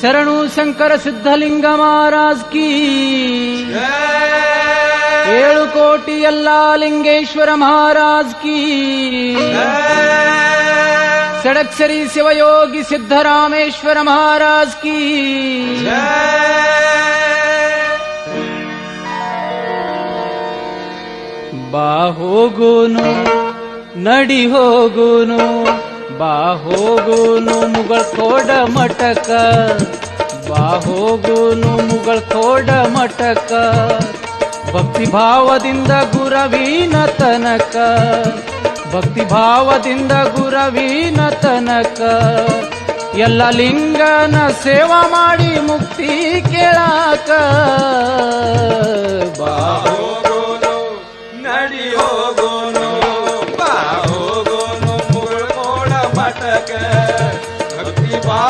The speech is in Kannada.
ಶರಣು ಶಂಕರ ಸಿದ್ಧಲಿಂಗ ಮಹಾರಾಜ್ ಕಿ. ಏಳು ಕೋಟಿ ಎಲ್ಲ ಲಿಂಗೇಶ್ವರ ಮಹಾರಾಜ್ ಕಿ. ಷಡಕ್ಷರಿ ಶಿವಯೋಗಿ ಸಿದ್ದರಾಮೇಶ್ವರ ಮಹಾರಾಜ್ ಕಿ. ಬಾ ಹೋಗುನು ನಡಿ ಹೋಗುನು ಬಾ ಹೋಗುನು ಮುಗಳ್ ಕೋಡ ಮಟಕ ಬಾ ಹೋಗುನು ಮುಗಳ್ ಕೋಡ ಮಟಕ ಭಕ್ತಿ ಭಾವದಿಂದ ಗುರವೀನ ತನಕ. ಭಕ್ತಿ ಭಾವದಿಂದ ಗುರವೀನ ತನಕ. ಎಲ್ಲ ಲಿಂಗನ ಸೇವಾ ಮಾಡಿ ಮುಕ್ತಿ ಕೇಳಾಕ. ಬಾ ಹೋಗೋನು, ನಡಿ ಹೋಗೋನು